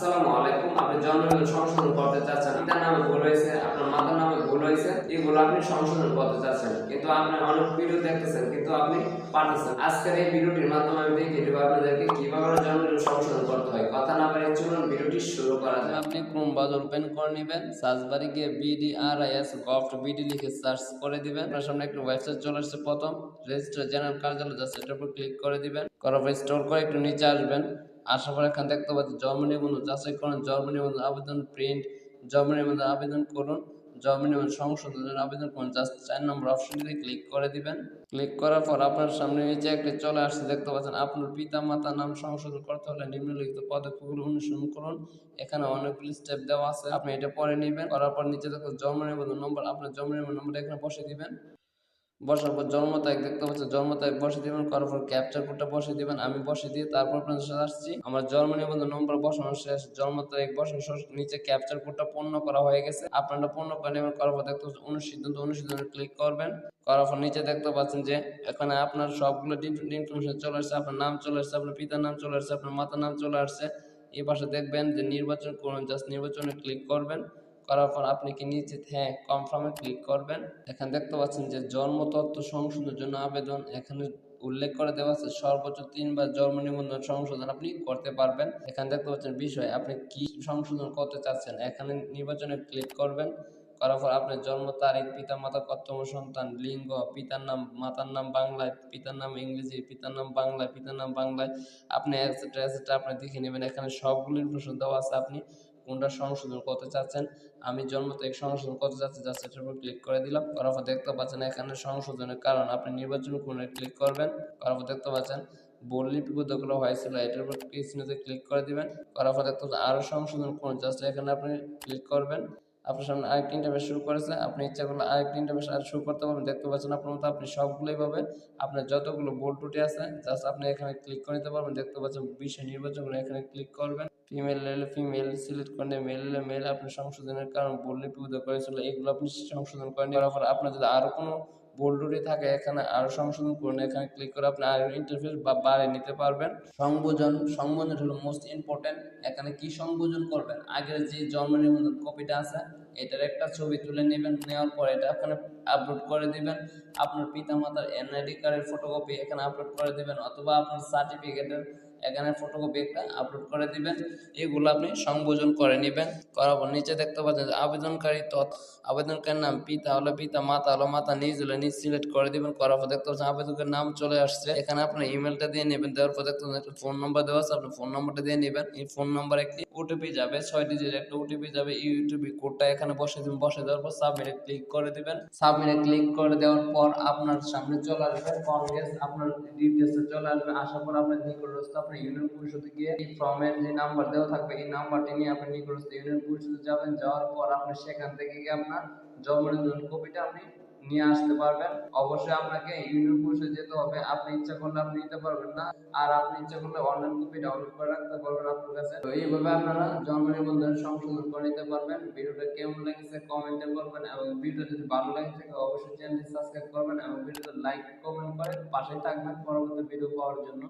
আসসালামু আলাইকুম। আপনি জন্মদিন সংশোধন করতে চাচ্ছেন। পিতার নামে ভুল হয়েছে, আপনার মাতার নামে ভুল হয়েছে, এগুলো আপনি সংশোধন করতে চাচ্ছেন। কিন্তু আপনি অনেক ভিডিও দেখতেছেন, কিন্তু আপনি পারতেছেন। আজকের এই ভিডিওটির মাধ্যমে আমি দেখিয়ে দেবো আপনাদেরকে কীভাবে জন্মদিন সংশোধন করতে হয়। কথা না বলে চলুন ভিডিওটি শুরু করা যায় আপনি ক্রোম ব্রাউজার ওপেন করে নেবেন সার্চ বারে গিয়ে বিডিআরআইএস গভট বিডি লিখে সার্চ করে দিবেন। আপনার সামনে একটা ওয়েবসাইট চলে আসছে প্রথম। রেজিস্টার জেনারেল কার্যালয় জাস্ট এটার উপর ক্লিক করে দিবেন। করার পর স্টোর করে একটু নিচে আসবেন। আসার পর এখানে দেখতে পাচ্ছি জন্ম নিবন্ধন, যাচাই করুন, জন্ম নিবন্ধন আবেদন প্রিন্ট, জন্ম নিবন্ধন আবেদন করুন, জন্ম নিবন্ধন সংশোধনের আবেদন করুন, জাস্ট চার নম্বর অপশনটিতে ক্লিক করে দিবেন। ক্লিক করার পর আপনার সামনে নিচে একটা চলে আসছে দেখতে পাচ্ছেন আপনার পিতা মাতার নাম সংশোধন করতে হলে নিম্নলিখিত পদক্ষেপগুলো অনুসরণ করুন। এখানে অনেকগুলি স্টেপ দেওয়া আছে, আপনি এটা পরে নেবেন, করার পর নিচে দেখুন জন্ম নিবন্ধন নম্বর, আপনার জন্ম নিবন্ধন নম্বর এখানে বসে দিবেন। বসার পর জন্ম তারিখ দেখতে পাচ্ছেন জন্ম তারিখ বসে দিবেন, করার পর ক্যাপচার কোডটা বসে দিবেন, আমি বসে দিয়ে তারপর আপনাদের সাথে আসছি। আমার জন্ম নিবন্ধন নম্বর বসানো শেষ, জন্ম তারিখ বসানো শেষ, নিচে ক্যাপচার কোডটা পূর্ণ করা হয়ে গেছে। আপনারা পূর্ণ করে নেবেন, করার পর দেখতে পাচ্ছেন অনুসিদ্ধান্ত অনুসিদ্ধান্ত ক্লিক করবেন। করার পর নিচে দেখতে পাচ্ছেন যে, এখানে আপনার সবগুলো ইনফরমেশন চলে আসছে, আপনার নাম চলে আসছে, আপনার পিতার নাম চলে আসছে, আপনার মাতার নাম চলে আসছে। এই পাশে দেখবেন যে নির্বাচন করুন জাস্ট নির্বাচনে ক্লিক করবেন। করার পর আপনি কি নিশ্চিত হ্যাঁ কনফার্মে ক্লিক করবেন? এখানে দেখতে পাচ্ছেন যে জন্ম তথ্য সংশোধনের জন্য আবেদন এখানে উল্লেখ করে দেওয়া আছে, সর্বোচ্চ তিনবার জন্ম নিবন্ধন সংশোধন আপনি করতে পারবেন। এখানে দেখতে পাচ্ছেন বিষয়, আপনি কি সংশোধন করতে চাচ্ছেন? এখানে নির্বাচনে ক্লিক করবেন, করার পর আপনার জন্ম তারিখ পিতা মাতা কর্তব্য সন্তান, লিঙ্গ, পিতার নাম, মাতার নাম বাংলায়, পিতার নাম ইংরেজি, পিতার নাম বাংলায়, পিতার নাম বাংলায়, আপনি এটসেট্রা এটসেট্রা আপনি দেখে নেবেন। এখানে সবগুলো ইনফরমেশন দেওয়া আছে আপনি। কোনটা সংশোধন করতে চাচ্ছেন, আমি জন্ম তারিখ সংশোধন করতে চাচ্ছি জাস্ট এটার উপর ক্লিক করে দিলাম, করার পর দেখতে পাচ্ছেন এখানে সংশোধনের কারণ, আপনি নির্বাচন কোনে ক্লিক করবেন, করার পর দেখতে পাচ্ছেন বোল করা হয়েছিল, এটার উপর ক্লিক করে দিবেন, করার পর দেখতে পাচ্ছেন আরও সংশোধন কোন জাস্ট এখানে আপনি ক্লিক করবেন আপনার সামনে আরেকটি ইন্টারভেস শুরু করেছে, আপনি ইচ্ছা করলে আরেকটি ইন্টারভেস আর শুরু করতে পারবেন। দেখতে পাচ্ছেন আপনার মতো আপনি সবগুলোই পাবেন। আপনার যতগুলো বোর্ড টুটি আছে জাস্ট আপনি এখানে ক্লিক করে নিতে পারবেন। দেখতে পাচ্ছেন বিষয় নির্বাচন করে এখানে ক্লিক করবেন। ফিমেল এলে ফিমেল সিলেক্ট করে মেল এলে মেল আপনি সংশোধনের কারণ বললে লিপিবদ্ধ করেছিল এগুলো আপনি সংশোধন করেন পর আপনার যদি আরও কোনো বোল্ডুরি থাকে, এখানে আরও সংশোধন করুন, এখানে ক্লিক করে আপনি আরও ইন্টারফেস বা বাড়ে নিতে পারবেন। সংযোজন সংযোজন হলো মোস্ট ইম্পর্টেন্ট এখানে কি সংযোজন করবেন? আগের যে জন্ম নিবন্ধন কপিটা আছে, এটার একটা ছবি তুলে নেবেন, নেওয়ার পর এটা এখানে আপলোড করে দিবেন। আপনার পিতা মাতার এনআইডি কার্ডের ফটোকপি এখানে আপলোড করে দিবেন, অথবা আপনার সার্টিফিকেটের এখানে ফটোকপি একটা আপলোড করে দিবেন। এগুলো আপনি সংযোজন করে নেবেন। করার পর নিচে দেখতে পাচ্ছেন আবেদনকারী তথ্য, আবেদনকারীর নাম পিতা হলো পিতা, মাতা হলো মাতা, নিজ হলে নিজ সিলেক্ট করে দিবেন। করার পর দেখতে পাচ্ছেন আবেদকের নাম চলে আসছে। এখানে আপনার ইমেলটা দিয়ে নেবেন। দেওয়ার পর দেখতে পাচ্ছেন ফোন নাম্বার দেওয়া আছে। আপনার ফোন নাম্বারটা দিয়ে নেবেন। এই ফোন নাম্বার একটি ওটিপি যাবে, ছয় ডিজিট একটা ওটিপি যাবে। এই ওটিপি কোডটা এখানে বসে দিবেন। বসে দেওয়ার পর সাবমিটে ক্লিক করে দিবেন। সাবমিটে ক্লিক করে দেওয়ার পর আপনার সামনে চলে আসবে। কংগ্রেস আপনার ডিটেলসে চলে আসবে। আসার পর আপনার নিকটস্থ আপনার ইউনিয়ন পরিষদে গিয়ে এই ফর্মের যে নাম্বার দেওয়া থাকবে, এই নাম্বারটি নিয়ে আপনি নিকটস্থ ইউনিয়ন পরিষদে যাবেন, যাওয়ার পর আপনি সেখান থেকে গিয়ে আপনার জন্ম নিবন্ধন কপিটা আপনি নিয়ে আসতে পারবেন। অবশ্যই আপনাকে ইউনিয়ন পরিষদে যেতে হবে। আপনি ইচ্ছা করলে আপনি নিতে পারবেন না, আর আপনি ইচ্ছা করলে অনলাইন কপি ডাউনলোড করে রাখতে পারবেন আপনার কাছে। তো এইভাবে আপনারা জন্ম নিবন্ধন সংশোধন করে নিতে পারবেন। ভিডিওটা কেমন লেগেছে কমেন্টে বলবেন এবং ভিডিও যদি ভালো লাগে থাকে, অবশ্যই চ্যানেলটি সাবস্ক্রাইব করবেন এবং ভিডিওতে লাইক কমেন্ট করে পাশে থাকবেন পরবর্তী ভিডিও পাওয়ার জন্য।